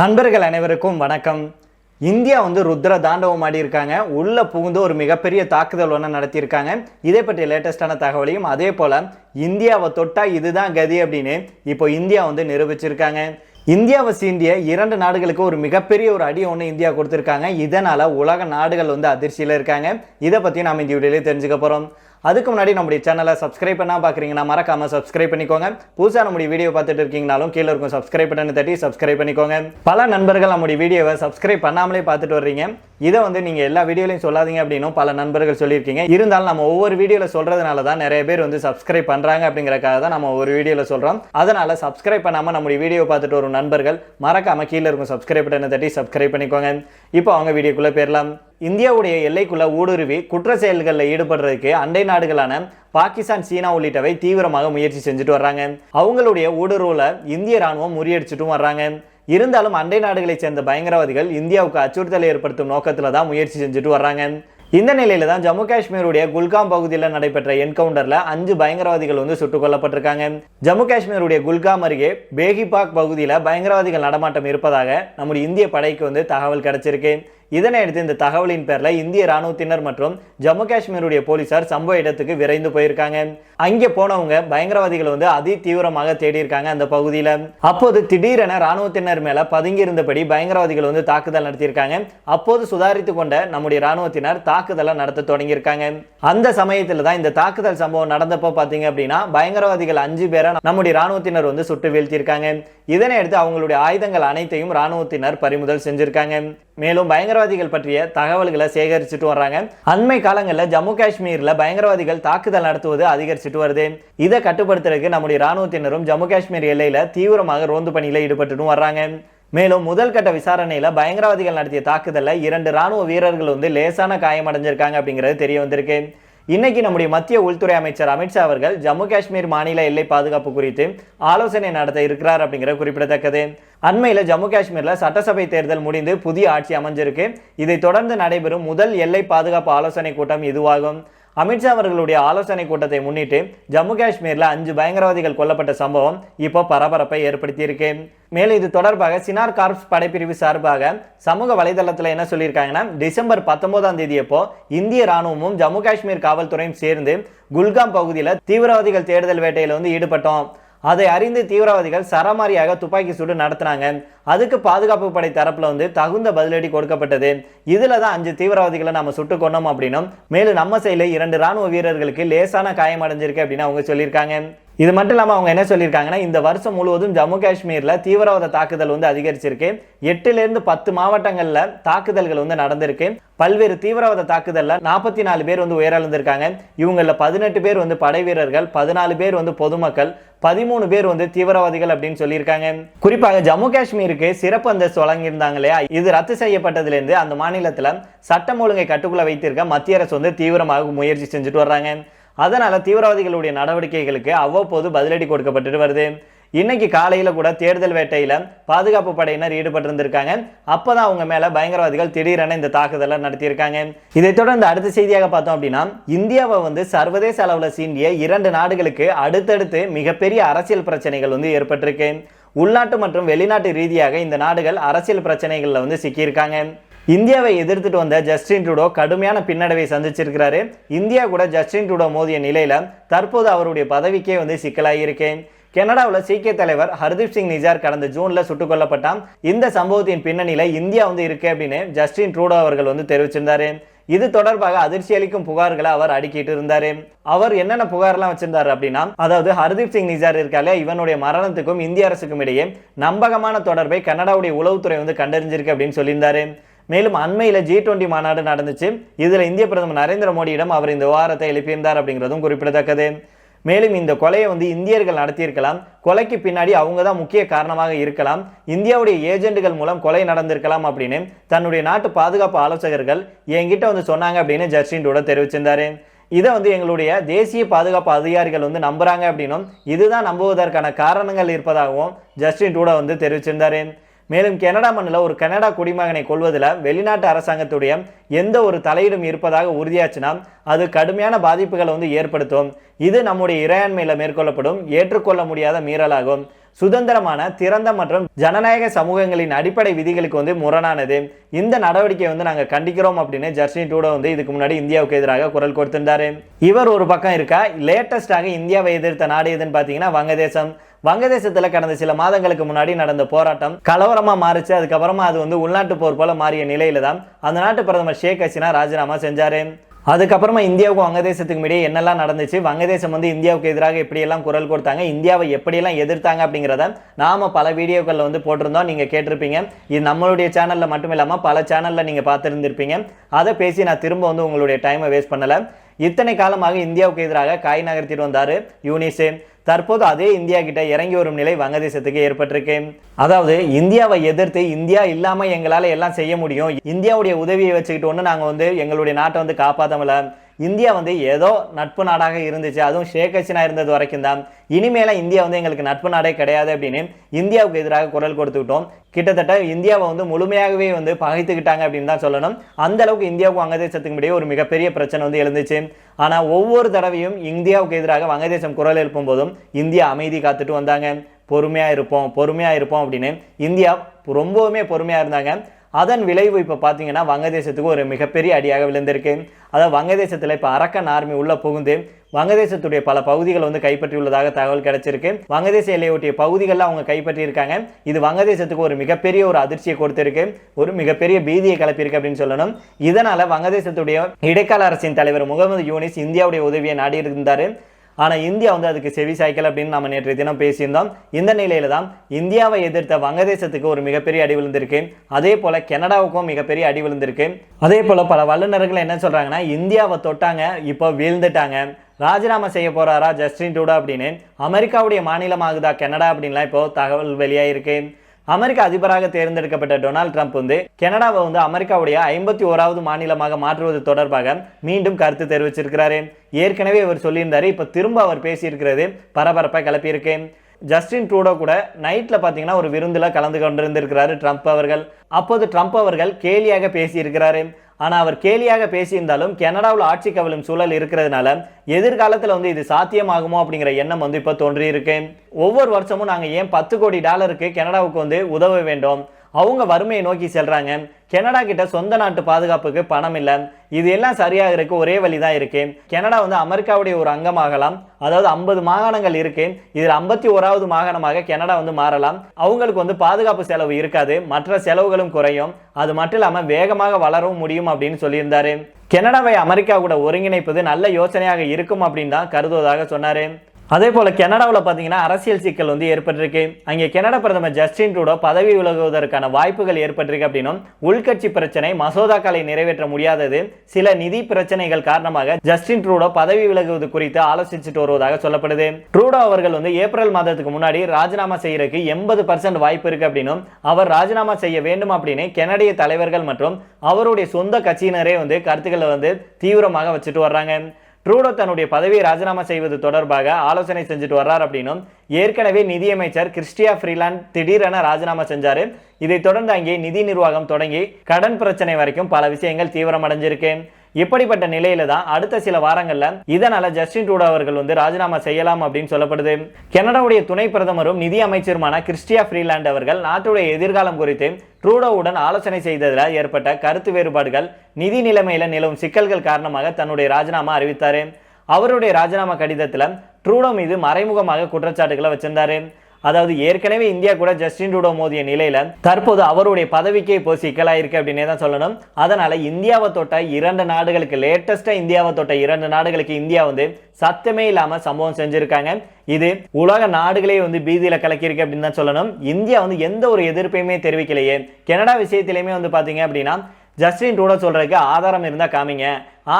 நண்பர்கள் அனைவருக்கும் வணக்கம். இந்தியா வந்து ருத்ர தாண்டவம் ஆடி இருக்காங்க புகுந்து ஒரு மிகப்பெரிய தாக்குதல் ஒன்று நடத்தியிருக்காங்க. இதை பற்றிய லேட்டஸ்டான தகவலையும் அதே போல் இந்தியாவை தொட்டால் இதுதான் கதி அப்படின்னு இப்போ இந்தியா வந்து நிரூபிச்சிருக்காங்க. இந்தியாவை சீண்டிய இரண்டு நாடுகளுக்கு ஒரு மிகப்பெரிய ஒரு அடி ஒன்று இந்தியா கொடுத்துருக்காங்க. இதனால் உலக நாடுகள் வந்து அதிர்ச்சியில் இருக்காங்க. இதை பற்றி நாம் இந்த வீடியோலேயே தெரிஞ்சுக்க போகிறோம் அதுக்கு முன்னாடி நம்முடைய சேனலை சப்ஸ்கிரைப் பண்ணா பார்க்குறீங்கன்னா மறக்காமல் சப்ஸ்கிரைப் பண்ணிக்கோங்க. புதுசாக நம்முடைய வீடியோ பார்த்துட்டு இருக்கீங்கனாலும் கீழே இருக்கும் சப்ஸ்கிரைப் பட்டனை தட்டி சப்ஸ்கிரைப் பண்ணிக்கோங்க. பல நண்பர்கள் நம்முடைய வீடியோவை சப்ஸ்கிரைப் பண்ணாமலே பார்த்துட்டு வர்றீங்க. இதை வந்து நீங்கள் எல்லா வீடியோலையும் சொல்லாதீங்க அப்படின்னும் பல நண்பர்கள் சொல்லியிருக்கீங்க. இருந்தாலும் நம்ம ஒவ்வொரு வீடியோவில் சொல்கிறதுனால தான் நிறைய பேர் வந்து சப்ஸ்கிரைப் பண்ணுறாங்க அப்படிங்கிறக்காக தான் நம்ம ஒரு வீடியோவில் சொல்கிறோம் அதனால் சப்ஸ்கிரைப் பண்ணாமல் நம்முடைய வீடியோ பார்த்துட்டு வரும் நண்பர்கள் மறக்காம கீழே இருக்கும் சப்ஸ்கிரைப் பட்டனை தட்டி சப்ஸ்கிரைப் பண்ணிக்கோங்க. இப்போ அவங்க வீடியோக்குள்ளே போயிடலாம் இந்தியாவுடைய எல்லைக்குள்ளே ஊடுருவி குற்ற செயல்களில் ஈடுபடுறதுக்கு அண்டை நாடுகளான பாகிஸ்தான் சீனா உள்ளிட்டவை தீவிரமாக முயற்சி செஞ்சுட்டு வர்றாங்க. அவங்களுடைய ஊடுருவில் இந்திய ராணுவம் முறியடிச்சிட்டும் வர்றாங்க. இருந்தாலும் அண்டை நாடுகளைச் சேர்ந்த பயங்கரவாதிகள் இந்தியாவுக்கு அச்சுறுத்தலை ஏற்படுத்தும் நோக்கத்தில் தான் முயற்சி செஞ்சுட்டு வர்றாங்க. இந்த நிலையில தான் ஜம்மு காஷ்மீருடைய குல்காம் பகுதியில் நடைபெற்ற என்கவுண்டர்ல அஞ்சு பயங்கரவாதிகள் வந்து சுட்டுக் கொல்லப்பட்டிருக்காங்க. ஜம்மு காஷ்மீருடைய குல்காம் அருகே பேகிபாக் பகுதியில் பயங்கரவாதிகள் நடமாட்டம் இருப்பதாக நம்முடைய இந்திய படைக்கு வந்து தகவல் கிடைச்சிருக்கு. இதனையடுத்து இந்த தகவலின் பேரில் இந்திய ராணுவத்தினர் மற்றும் ஜம்மு காஷ்மீருடைய போலீசார் சம்பவ இடத்துக்கு விரைந்து போயிருக்காங்க. அங்கே போனவங்க பயங்கரவாதிகளை வந்து அதி தீவிரமாக தேடி இருக்காங்க அந்த பகுதியில். அப்போது திடீரென ராணுவத்தினர் மேல பதுங்கி இருந்தபடி பயங்கரவாதிகள் வந்து தாக்குதல் நடத்தியிருக்காங்க. அப்போது சுதாரித்து கொண்ட நம்முடைய ராணுவத்தினர் தாக்குதலை நடத்த தொடங்கியிருக்காங்க. அந்த சமயத்தில் தான் இந்த தாக்குதல் சம்பவம் நடந்தப்போ பார்த்தீங்க அப்படின்னா பயங்கரவாதிகள் அஞ்சு பேரை நம்முடைய ராணுவத்தினர் வந்து சுட்டு வீழ்த்தியிருக்காங்க. இதனை அடுத்து அவங்களுடைய ஆயுதங்கள் அனைத்தையும் ராணுவத்தினர் பறிமுதல் செஞ்சிருக்காங்க. மேலும் பயங்கரவாதிகள் பற்றிய தகவல்களை சேகரிச்சுட்டு வர்றாங்க. அண்மை காலங்களில் ஜம்மு காஷ்மீரில் பயங்கரவாதிகள் தாக்குதல் நடத்துவது அதிகரிச்சுட்டு வருது. இதை கட்டுப்படுத்துறதுக்கு நம்முடைய ராணுவத்தினரும் ஜம்மு காஷ்மீர் எல்லையில் தீவிரமாக ரோந்து பணியில் ஈடுபட்டுட்டும் வர்றாங்க. மேலும் முதல் கட்ட விசாரணையில் பயங்கரவாதிகள் நடத்திய தாக்குதலில் இரண்டு ராணுவ வீரர்கள் வந்து லேசான காயமடைஞ்சிருக்காங்க அப்படிங்கிறது தெரிய வந்திருக்கு. இன்னைக்கு நம்முடைய மத்திய உள்துறை அமைச்சர் அமித்ஷா அவர்கள் ஜம்மு காஷ்மீர் மாநில எல்லை பாதுகாப்பு குறித்து ஆலோசனை நடத்த இருக்கிறார் அப்படிங்கிற குறிப்பிடத்தக்கது. அண்மையில் ஜம்மு காஷ்மீரில் சட்டசபை தேர்தல் முடிந்து புதிய ஆட்சி அமைஞ்சிருக்கு. இதை தொடர்ந்து நடைபெறும் முதல் எல்லை பாதுகாப்பு ஆலோசனை கூட்டம் இதுவாகும். அமித்ஷா அவர்களுடைய ஆலோசனை கூட்டத்தை முன்னிட்டு ஜம்மு காஷ்மீரில் அஞ்சு பயங்கரவாதிகள் கொல்லப்பட்ட சம்பவம் இப்போ பரபரப்பை ஏற்படுத்தியிருக்கு. மேலும் இது தொடர்பாக சினார் கார்ப்ஸ் படைப்பிரிவு சார்பாக சமூக வலைதளத்தில் என்ன சொல்லியிருக்காங்கன்னா டிசம்பர் பத்தொன்பதாம் தேதியப்போ இந்திய ராணுவமும் ஜம்மு காஷ்மீர் காவல்துறையும் சேர்ந்து குல்காம் பகுதியில் தீவிரவாதிகள் தேடுதல் வேட்டையில் வந்து ஈடுபட்டோம். அதை அறிந்து தீவிரவாதிகள் சரமாரியாக துப்பாக்கி சூடு நடத்தினாங்க. அதுக்கு பாதுகாப்பு படை தரப்புல வந்து தகுந்த பதிலடி கொடுக்கப்பட்டது. இதுல தான் அஞ்சு தீவிரவாதிகளை நம்ம சுட்டு கொண்டோம் அப்படின்னும். மேலும் நம்ம சைடுல இரண்டு ராணுவ வீரர்களுக்கு லேசான காயம் அடைஞ்சிருக்கு அப்படின்னு அவங்க சொல்லியிருக்காங்க. இது மட்டும் இல்லாமல் அவங்க என்ன சொல்லியிருக்காங்கன்னா இந்த வருஷம் முழுவதும் ஜம்மு காஷ்மீரில் தீவிரவாத தாக்குதல் வந்து அதிகரிச்சிருக்கு. எட்டுலேருந்து பத்து மாவட்டங்களில் தாக்குதல்கள் வந்து நடந்திருக்கு. பல்வேறு தீவிரவாத தாக்குதலில் நாற்பத்தி நாலு பேர் வந்து உயிரிழந்திருக்காங்க. இவங்களில் பதினெட்டு பேர் வந்து படை வீரர்கள் பதினாலு பேர் வந்து பொதுமக்கள் பதிமூணு பேர் வந்து தீவிரவாதிகள் அப்படின்னு சொல்லியிருக்காங்க. குறிப்பாக ஜம்மு காஷ்மீருக்கு சிறப்பு அந்தஸ்து வழங்கியிருந்தாங்க இல்லையா? இது ரத்து செய்யப்பட்டதுலேருந்து அந்த மாநிலத்தில் சட்டம் ஒழுங்கை கட்டுக்குள்ள வைத்திருக்க மத்திய அரசு வந்து தீவிரமாக முயற்சி செஞ்சுட்டு வர்றாங்க. அதனால் தீவிரவாதிகளுடைய நடவடிக்கைகளுக்கு அவ்வப்போது பதிலடி கொடுக்கப்பட்டு வருது. இன்னைக்கு காலையில் கூட தேர்தல் வேட்டையில் பாதுகாப்பு படையினர் ஈடுபட்டிருந்திருக்காங்க. அப்பதான் அவங்க மேலே பயங்கரவாதிகள் திடீரென இந்த தாக்குதலை நடத்தியிருக்காங்க. இதைத் தொடர்ந்து அடுத்த செய்தியாக பார்த்தோம் அப்படின்னா இந்தியாவை வந்து சர்வதேச அளவில் சீண்டிய இரண்டு நாடுகளுக்கு அடுத்தடுத்து மிகப்பெரிய அரசியல் பிரச்சனைகள் வந்து ஏற்பட்டிருக்கு. உள்நாட்டு மற்றும் வெளிநாட்டு ரீதியாக இந்த நாடுகள் அரசியல் பிரச்சனைகளில் வந்து சிக்கியிருக்காங்க. இந்தியாவை எதிர்த்துட்டு வந்த ஜஸ்டின் ட்ரூடோ கடுமையான பின்னடைவை சந்திச்சிருக்கிறாரு. இந்தியா கூட ஜஸ்டின் ட்ரூடோ மோதிய நிலையில தற்போது அவருடைய பதவிக்கே வந்து சிக்கலாகியிருக்கேன் கனடாவில் சீக்கிய தலைவர் ஹர்தீப் சிங் நிஜார் கடந்த ஜூனில் சுட்டுக் கொல்லப்பட்டான். இந்த சம்பவத்தின் பின்னணியில் இந்தியா வந்து இருக்கு அப்படின்னு ஜஸ்டின் ட்ரூடோ அவர்கள் வந்து தெரிவிச்சிருந்தாரு. இது தொடர்பாக அதிர்ச்சி அளிக்கும் புகார்களை அவர் அடுக்கிட்டு இருந்தாரு. அவர் என்னென்ன புகார்லாம் வச்சிருந்தாரு அப்படின்னா அதாவது ஹர்தீப் சிங் நிஜார் இருக்கால இவனுடைய மரணத்துக்கும் இந்திய அரசுக்கும் இடையே நம்பகமான தொடர்பை கனடாவுடைய உளவுத்துறை வந்து கண்டறிஞ்சிருக்கு அப்படின்னு சொல்லியிருந்தாரு. மேலும் அண்மையில் ஜி டுவெண்ட்டி மாநாடு நடந்துச்சு. இதில் இந்திய பிரதமர் நரேந்திர மோடியிடம் அவர் இந்த விவகாரத்தை எழுப்பியிருந்தார் அப்படிங்கிறதும் குறிப்பிடத்தக்கது. மேலும் இந்த கொலையை வந்து இந்தியர்கள் நடத்தியிருக்கலாம். கொலைக்கு பின்னாடி அவங்க தான் முக்கிய காரணமாக இருக்கலாம். இந்தியாவுடைய ஏஜென்ட்டுகள் மூலம் கொலை நடந்திருக்கலாம் அப்படின்னு தன்னுடைய நாட்டு பாதுகாப்பு ஆலோசகர்கள் என்கிட்ட வந்து சொன்னாங்க அப்படின்னு ஜஸ்டின் டூட தெரிவிச்சிருந்தாரு. இதை வந்து எங்களுடைய தேசிய பாதுகாப்பு அதிகாரிகள் வந்து நம்புறாங்க அப்படின்னும் இதுதான் நம்புவதற்கான காரணங்கள் இருப்பதாகவும் ஜஸ்டின் டூட வந்து தெரிவிச்சிருந்தாரு. மேலும் கனடா மண்ணில் ஒரு கனடா குடிமகனை கொள்வதில் வெளிநாட்டு அரசாங்கத்துடைய எந்த ஒரு தலையீடும் இருப்பதாக உறுதியாச்சுன்னா அது கடுமையான பாதிப்புகளை வந்து ஏற்படுத்தும். இது நம்முடைய இறையாண்மையில் மேற்கொள்ளப்படும் ஏற்றுக்கொள்ள முடியாத மீறலாகும். சுதந்திரமான திறந்த மற்றும் ஜனநாயக சமூகங்களின் அடிப்படை விதிகளுக்கு வந்து முரணானது. இந்த நடவடிக்கையை வந்து நாங்கள் கண்டிக்கிறோம் அப்படின்னு ஜஸ்டின் டூடோ வந்து இதுக்கு முன்னாடி இந்தியாவுக்கு எதிராக குரல் கொடுத்திருந்தாரு. இவர் ஒரு பக்கம் இருக்கா? லேட்டஸ்டாக இந்தியாவை எதிர்த்த நாடு எதுன்னு பார்த்தீங்கன்னா வங்கதேசம். வங்கதேசத்துல கடந்த சில மாதங்களுக்கு முன்னாடி நடந்த போராட்டம் கலவரமா மாறுச்சு. அதுக்கப்புறமா அது வந்து உள்நாட்டு போர் போல மாறிய நிலையில தான் அந்த நாட்டு பிரதமர் ஷேக் ஹசீனா ராஜினாமா செஞ்சாரு. அதுக்கப்புறமா இந்தியாவுக்கும் வங்கதேசத்துக்கும் இடையே என்னெல்லாம் நடந்துச்சு? வங்கதேசம் வந்து இந்தியாவுக்கு எதிராக எப்படியெல்லாம் குரல் கொடுத்தாங்க? இந்தியாவை எப்படியெல்லாம் எதிர்த்தாங்க அப்படிங்கிறத நாம் பல வீடியோக்களில் வந்து போட்டிருந்தோம். நீங்கள் கேட்டிருப்பீங்க. இது நம்மளுடைய சேனலில் மட்டும் இல்லாமல் பல சேனலில் நீங்கள் பார்த்துருந்துருப்பீங்க. அதை பேசி நான் திரும்ப வந்து உங்களுடைய டைமை வேஸ்ட் பண்ணலை. இத்தனை காலமாக இந்தியாவுக்கு எதிராக காய் நகர்த்திட்டு வந்தார் யூனிசே. தற்போது அதே இந்தியா கிட்ட இறங்கி வரும் நிலை வங்கதேசத்துக்கு ஏற்பட்டிருக்கு. அதாவது இந்தியாவை எதிர்த்து இந்தியா இல்லாமல் எங்களால் எல்லாம் செய்ய முடியும். இந்தியாவுடைய உதவியை வச்சுக்கிட்டு ஒன்று நாங்கள் வந்து எங்களுடைய நாட்டை வந்து காப்பாத்தமல இந்தியா வந்து ஏதோ நட்பு நாடாக இருந்துச்சு. அதுவும் ஷேக் ஹசினா இருந்தது வரைக்கும் தான். இனிமேல இந்தியா வந்து எங்களுக்கு நட்பு நாடே கிடையாது அப்படின்னு இந்தியாவுக்கு எதிராக குரல் கொடுத்துக்கிட்டோம் கிட்டத்தட்ட இந்தியாவை வந்து முழுமையாகவே வந்து பகைத்துக்கிட்டாங்க அப்படின்னு தான் சொல்லணும். அந்த அளவுக்கு இந்தியாவுக்கும் வங்கதேசத்துக்கு இடையே ஒரு மிகப்பெரிய பிரச்சனை வந்து எழுந்துச்சு. ஆனால் ஒவ்வொரு தடவையும் இந்தியாவுக்கு எதிராக வங்கதேசம் குரல் எழுப்பும் போதும் இந்தியா அமைதி காத்துட்டு வந்தாங்க. பொறுமையாக இருப்போம் பொறுமையாக இருப்போம் அப்படின்னு இந்தியா ரொம்பவுமே பொறுமையாக இருந்தாங்க. அதன் விளைவு இப்போ பார்த்தீங்கன்னா வங்கதேசத்துக்கு ஒரு மிகப்பெரிய அடியாக விழுந்திருக்கு. அதாவது வங்கதேசத்தில் இப்போ அரக்கன் ஆர்மி உள்ளே புகுந்து வங்கதேசத்துடைய பல பகுதிகள் வந்து கைப்பற்றியுள்ளதாக தகவல் கிடைச்சிருக்கு. வங்கதேச எல்லையொட்டிய பகுதிகளில் அவங்க கைப்பற்றியிருக்காங்க. இது வங்கதேசத்துக்கு ஒரு மிகப்பெரிய ஒரு அதிர்ச்சியை கொடுத்திருக்கு. ஒரு மிகப்பெரிய பீதியை கலப்பியிருக்கு அப்படின்னு சொல்லணும். இதனால் வங்கதேசத்துடைய இடைக்கால அரசின் தலைவர் முகமது யூனிஸ் இந்தியாவுடைய உதவியை நாடி ஆனால் இந்தியா வந்து அதுக்கு செவி சாய்க்கல் அப்படின்னு நம்ம நேற்று தினம் பேசியிருந்தோம். இந்த நிலையில தான் இந்தியாவை எதிர்த்த வங்கதேசத்துக்கு ஒரு மிகப்பெரிய அடி விழுந்திருக்கு. அதே போல கனடாவுக்கும் மிகப்பெரிய அடி விழுந்திருக்கு. அதே போல பல வல்லுநர்கள் என்ன சொல்கிறாங்கன்னா இந்தியாவை தொட்டாங்க இப்போ வீழ்ந்துட்டாங்க. ராஜினாமா செய்ய போகிறாரா ஜஸ்டின் டூடா அப்படின்னு. அமெரிக்காவுடைய மாநிலமாகுதா கனடா அப்படின்லாம் இப்போ தகவல் வெளியாயிருக்கு. அமெரிக்க அதிபராக தேர்ந்தெடுக்கப்பட்ட டொனால்ட் ட்ரம்ப் வந்து கனடாவை வந்து அமெரிக்காவுடைய ஐம்பத்தி ஓராவது மாநிலமாக மாற்றுவது தொடர்பாக மீண்டும் கருத்து தெரிவிச்சிருக்கிறாரு. ஏற்கனவே இவர் சொல்லியிருந்தாரு இப்போ திரும்ப அவர் பேசியிருக்கிறது பரபரப்பை கிளப்பியிருக்கு. ஜஸ்டின் ட்ரூடோ கூட நைட்ல பாத்தீங்கன்னா ஒரு விருந்தில் கலந்து கொண்டிருந்திருக்கிறாரு ட்ரம்ப் அவர்கள். அப்போது ட்ரம்ப் அவர்கள் கேலியாக பேசியிருக்கிறாரு. ஆனால் அவர் கேலியாக பேசியிருந்தாலும் கனடாவில் ஆட்சி கவிழும் சூழல் இருக்கிறதுனால எதிர்காலத்தில் வந்து இது சாத்தியமாகுமோ அப்படிங்கிற எண்ணம் வந்து இப்போ தோன்றியிருக்கு. ஒவ்வொரு வருஷமும் நாங்கள் ஏன் பத்து கோடி டாலருக்கு கனடாவுக்கு வந்து உதவ வேண்டும்? அவங்க வறுமையை நோக்கி செல்கிறாங்க கனடா கிட்ட சொந்த நாட்டு பாதுகாப்புக்கு பணம் இல்லை. இது எல்லாம் சரியாக இருக்கு ஒரே வழி தான் இருக்கு. கனடா வந்து அமெரிக்காவுடைய ஒரு அங்கமாகலாம். அதாவது ஐம்பது மாகாணங்கள் இருக்கு. இதில் ஐம்பத்தி ஓராவது மாகாணமாக கனடா வந்து மாறலாம். அவங்களுக்கு வந்து பாதுகாப்பு செலவு இருக்காது. மற்ற செலவுகளும் குறையும். அது மட்டும் இல்லாமல் வேகமாக வளரவும் முடியும் அப்படின்னு சொல்லியிருந்தாரு. கனடாவை அமெரிக்கா கூட ஒருங்கிணைப்பது நல்ல யோசனையாக இருக்கும் அப்படின்னு தான் கருதுவதாக சொன்னாரு. அதே போல் கனடாவில் பார்த்தீங்கன்னா அரசியல் சிக்கல் வந்து ஏற்பட்டிருக்கு. அங்கே கனடா பிரதமர் ஜஸ்டின் ட்ரூடோ பதவி விலகுவதற்கான வாய்ப்புகள் ஏற்பட்டிருக்கு அப்படின்னும் உள்கட்சி பிரச்சனை மசோதாக்களை நிறைவேற்ற முடியாதது சில நிதி பிரச்சனைகள் காரணமாக ஜஸ்டின் ட்ரூடோ பதவி விலகுவது குறித்து ஆலோசிச்சுட்டு வருவதாக சொல்லப்படுது. ட்ரூடோ அவர்கள் வந்து ஏப்ரல் மாதத்துக்கு முன்னாடி ராஜினாமா செய்யறதுக்கு எண்பது பர்சன்ட் வாய்ப்பு இருக்கு அப்படின்னும் அவர் ராஜினாமா செய்ய வேண்டும் அப்படின்னு கனடிய தலைவர்கள் மற்றும் அவருடைய சொந்த கட்சியினரே வந்து கருத்துக்களை வந்து தீவிரமாக வச்சுட்டு வர்றாங்க. ட்ரூடோ தன்னுடைய பதவியை ராஜினாமா செய்வது தொடர்பாக ஆலோசனை செஞ்சுட்டு வர்றார் அப்படின்னும் ஏற்கனவே நிதியமைச்சர் கிறிஸ்டியா ஃப்ரீலாண்ட் திடீரென ராஜினாமா செஞ்சாரு. இதைத் தொடர்ந்து அங்கே நிதி நிர்வாகம் தொடங்கி கடன் பிரச்சனை வரைக்கும் பல விஷயங்கள் தீவிரமடைஞ்சிருக்கு. இப்படிப்பட்ட நிலையில தான் அடுத்த சில வாரங்கள்ல இதனால ஜஸ்டின் ட்ரூடோ அவர்கள் வந்து ராஜினாமா செய்யலாம் அப்படின்னு சொல்லப்படுது. கனடாவுடைய துணை பிரதமரும் நிதி அமைச்சருமான கிறிஸ்டியா ஃப்ரீலாண்ட் அவர்கள் நாட்டுடைய எதிர்காலம் குறித்து ட்ரூடோவுடன் ஆலோசனை செய்ததில் ஏற்பட்ட கருத்து வேறுபாடுகள் நிதி நிலைமையில நிலவும் சிக்கல்கள் காரணமாக தன்னுடைய ராஜினாமா அறிவித்தாரு. அவருடைய ராஜினாமா கடிதத்தில் ட்ரூடோ மீது மறைமுகமாக குற்றச்சாட்டுகளை வச்சிருந்தாரு. அதாவது ஏற்கனவே இந்தியா கூட ஜஸ்டின் ட்ரூடோ மோதிய நிலையில தற்போது அவருடைய பதவிக்கே இப்போ சிக்கலாயிருக்கு அப்படின்னே தான் சொல்லணும். அதனால இந்தியாவை தொட்ட இரண்டு நாடுகளுக்கு லேட்டஸ்டா இந்தியாவை தொட்ட இரண்டு நாடுகளுக்கு இந்தியா வந்து சத்தமே இல்லாம சம்பவம் செஞ்சிருக்காங்க. இது உலக நாடுகளே வந்து பீதியில கலக்கியிருக்கு அப்படின்னு தான் சொல்லணும். இந்தியா வந்து எந்த ஒரு எதிர்ப்பையுமே தெரிவிக்கலையே. கனடா விஷயத்திலையுமே வந்து பாத்தீங்க அப்படின்னா ஜஸ்டின் ட்ரூடோ சொல்றதுக்கு ஆதாரம் இருந்தா காமிங்க.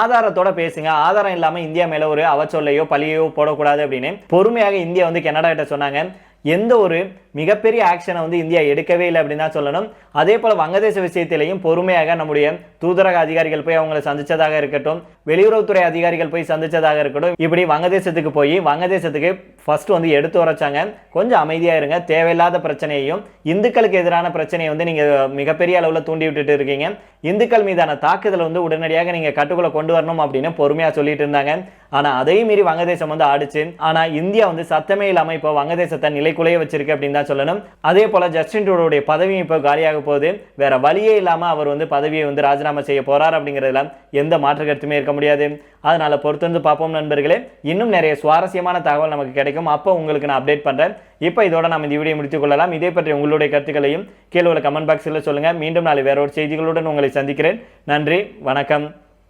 ஆதாரத்தோட பேசுங்க. ஆதாரம் இல்லாம இந்தியா மேல ஒரு அவச்சொல்லையோ பழியோ போடக்கூடாது அப்படின்னு பொறுமையாக இந்தியா வந்து கனடா கிட்ட சொன்னாங்க. எந்த ஒரு மிகப்பெரிய ஆக்ஷனை வந்து இந்தியா எடுக்கவே இல்லை அப்படின்னு தான் சொல்லணும். அதே போல் வங்கதேச விஷயத்திலையும் பொறுமையாக நம்முடைய தூதரக அதிகாரிகள் போய் அவங்களை சந்திச்சதாக இருக்கட்டும் வெளியுறவுத்துறை அதிகாரிகள் போய் சந்திச்சதாக இருக்கட்டும் இப்படி வங்கதேசத்துக்கு போய் வங்கதேசத்துக்கு ஃபர்ஸ்ட் வந்து எடுத்து உரைச்சாங்க. கொஞ்சம் அமைதியாக இருங்க தேவையில்லாத பிரச்சனையையும் இந்துக்களுக்கு எதிரான பிரச்சனையை வந்து நீங்கள் மிகப்பெரிய அளவில் தூண்டி விட்டுட்டு இருக்கீங்க. இந்துக்கள் மீதான தாக்குதலை வந்து உடனடியாக நீங்கள் கட்டுக்குள்ளே கொண்டு வரணும் அப்படின்னு பொறுமையாக சொல்லிட்டு இருந்தாங்க. ஆனால் அதையும் மீறி வங்கதேசம் வந்து ஆடிச்சு. ஆனால் இந்தியா வந்து சத்தமே இல்லாமல் இப்போ வங்கதேசத்தை நிலைக்குலைய வச்சிருக்கு அப்படின்னு தான் சொல்லணும். அதே போல ஜஸ்டின் ட்ரூடோடைய பதவியும் இப்போ காலியாக போகுது. வேற வழியே இல்லாமல் அவர் வந்து பதவியை வந்து ராஜினாமா செய்ய போறார் அப்படிங்கிறதுல எந்த மாற்று கருத்துமே இருக்க முடியாது. அதனால பொறுத்து வந்து பார்ப்போம் நண்பர்களே. இன்னும் நிறைய சுவாரஸ்யமான தகவல் நமக்கு கிடைக்கும். அப்போ உங்களுக்கு நான் அப்டேட் பண்றேன். இப்போ இதோட நம்ம இந்த வீடியோ முடித்துக் கொள்ளலாம். இதே பற்றி உங்களுடைய கருத்துக்களையும் கீழே உள்ள கமெண்ட் பாக்ஸில் சொல்லுங்கள் மீண்டும் நாளை வேற ஒரு செய்திகளுடன் உங்களை சந்திக்கிறேன். நன்றி. வணக்கம்.